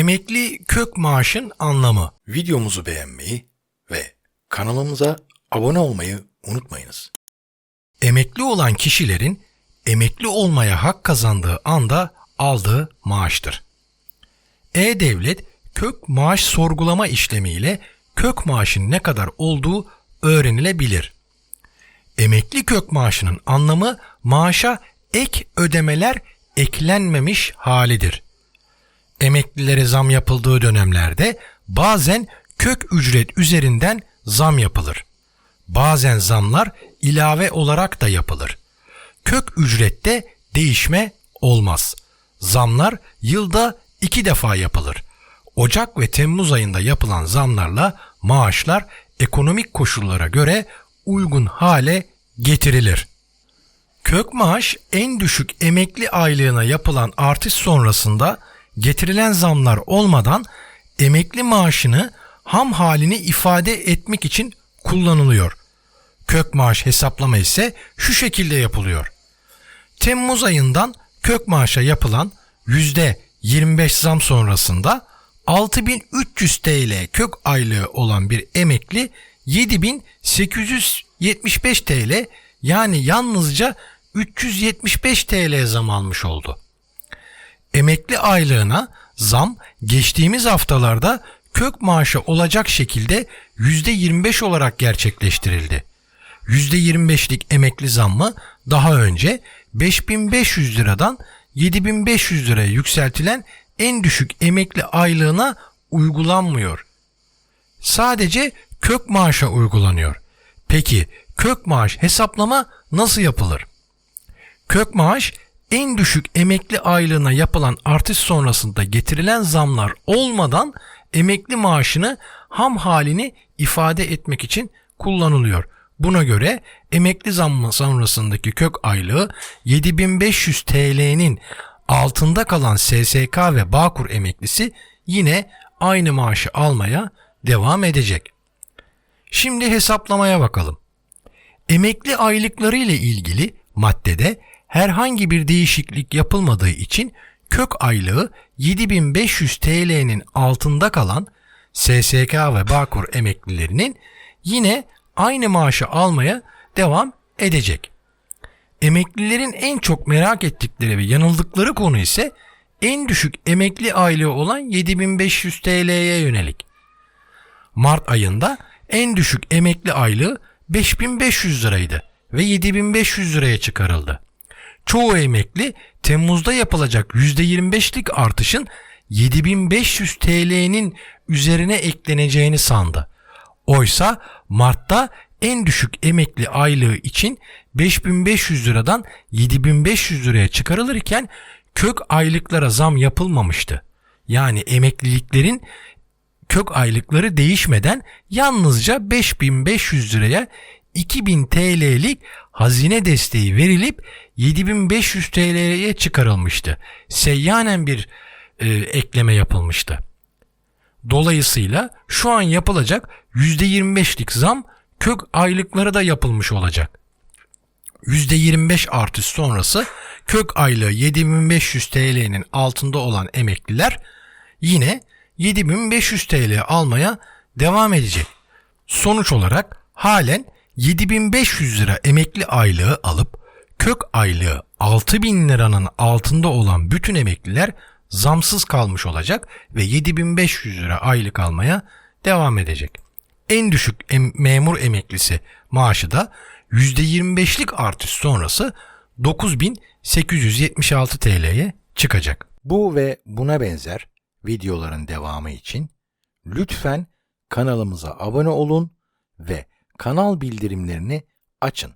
Emekli kök maaşın anlamı. Videomuzu beğenmeyi ve kanalımıza abone olmayı unutmayınız. Emekli olan kişilerin emekli olmaya hak kazandığı anda aldığı maaştır. E-Devlet kök maaş sorgulama işlemiyle kök maaşın ne kadar olduğu öğrenilebilir. Emekli kök maaşının anlamı maaşa ek ödemeler eklenmemiş halidir. Emeklilere zam yapıldığı dönemlerde bazen kök ücret üzerinden zam yapılır. Bazen zamlar ilave olarak da yapılır. Kök ücrette değişme olmaz. Zamlar yılda iki defa yapılır. Ocak ve Temmuz ayında yapılan zamlarla maaşlar ekonomik koşullara göre uygun hale getirilir. Kök maaş en düşük emekli aylığına yapılan artış sonrasında getirilen zamlar olmadan emekli maaşını ham halini ifade etmek için kullanılıyor. Kök maaş hesaplama ise şu şekilde yapılıyor. Temmuz ayından kök maaşa yapılan %25 zam sonrasında 6300 TL kök aylığı olan bir emekli 7875 TL yani yalnızca 375 TL zam almış oldu. Emekli aylığına zam geçtiğimiz haftalarda kök maaşı olacak şekilde %25 olarak gerçekleştirildi. %25'lik emekli zammı daha önce 5500 liradan 7500 liraya yükseltilen en düşük emekli aylığına uygulanmıyor. Sadece kök maaşa uygulanıyor. Peki kök maaş hesaplama nasıl yapılır? Kök maaş en düşük emekli aylığına yapılan artış sonrasında getirilen zamlar olmadan emekli maaşını ham halini ifade etmek için kullanılıyor. Buna göre emekli zammı sonrasındaki kök aylığı 7500 TL'nin altında kalan SSK ve Bağkur emeklisi yine aynı maaşı almaya devam edecek. Şimdi hesaplamaya bakalım. Emekli aylıkları ile ilgili maddede herhangi bir değişiklik yapılmadığı için kök aylığı 7500 TL'nin altında kalan SSK ve Bağkur emeklilerinin yine aynı maaşı almaya devam edecek. Emeklilerin en çok merak ettikleri ve yanıldıkları konu ise en düşük emekli aylığı olan 7500 TL'ye yönelik. Mart ayında en düşük emekli aylığı 5500 liraydı ve 7500 liraya çıkarıldı. Çoğu emekli Temmuz'da yapılacak %25'lik artışın 7500 TL'nin üzerine ekleneceğini sandı. Oysa Mart'ta en düşük emekli aylığı için 5500 liradan 7500 liraya çıkarılırken kök aylıklara zam yapılmamıştı. Yani emekliliklerin kök aylıkları değişmeden yalnızca 5500 liraya 2000 TL'lik hazine desteği verilip 7500 TL'ye çıkarılmıştı. Seyyanen bir e, ekleme yapılmıştı. Dolayısıyla şu an yapılacak %25'lik zam kök aylıklara da yapılmış olacak. %25 artış sonrası kök aylığı 7500 TL'nin altında olan emekliler yine 7500 TL almaya devam edecek. Sonuç olarak halen 7500 lira emekli aylığı alıp kök aylığı 6000 liranın altında olan bütün emekliler zamsız kalmış olacak ve 7500 lira aylık almaya devam edecek. En düşük em- memur emeklisi maaşı da %25'lik artış sonrası 9876 TL'ye çıkacak. Bu ve buna benzer videoların devamı için lütfen kanalımıza abone olun ve kanal bildirimlerini açın.